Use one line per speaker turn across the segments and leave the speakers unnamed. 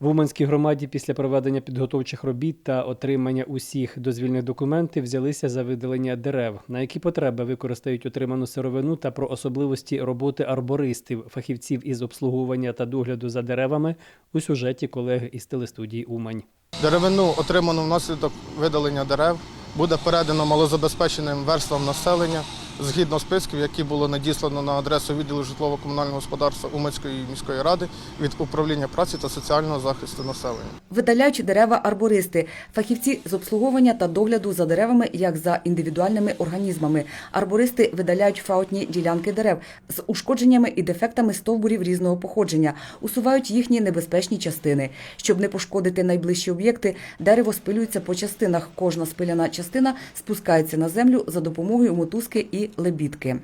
В Уманській громаді після проведення підготовчих робіт та отримання усіх дозвільних документів взялися за видалення дерев. На які потреби використають отриману сировину та про особливості роботи арбористів, фахівців із обслуговування та догляду за деревами у сюжеті колеги із телестудії Умань.
Деревину, отриману внаслідок видалення дерев, буде передано малозабезпеченим верствам населення згідно списків, які було надіслано на адресу відділу житлово-комунального господарства Уманської міської ради від управління праці та соціального захисту населення.
Видаляють дерева арбористи, фахівці з обслуговування та догляду за деревами як за індивідуальними організмами. Арбористи видаляють фаутні ділянки дерев з ушкодженнями і дефектами стовбурів різного походження, усувають їхні небезпечні частини. Щоб не пошкодити найближчі об'єкти, дерево спилюється по частинах. Кожна спиляна частина спускається на землю за допомогою мотузки і лебідки.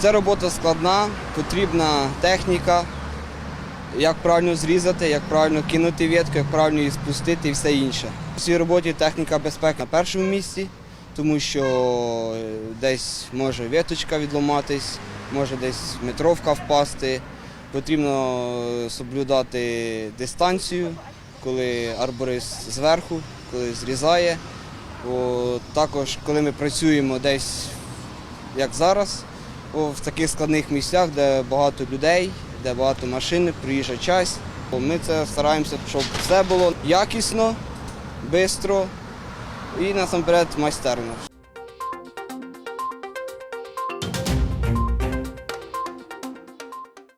Ця робота складна, потрібна техніка, як правильно зрізати, як правильно кинути ветку, як правильно її спустити і все інше. У цій роботі техніка безпеки на першому місці, тому що е, десь може веточка відломатись, може десь метровка впасти. Потрібно е, соблюдати дистанцію, коли арборист зверху, коли зрізає. О, також, коли ми працюємо десь як зараз, в таких складних місцях, де багато людей, де багато машин, приїжджа часть. Ми це стараємося, щоб все було якісно, швидко і насамперед майстерно.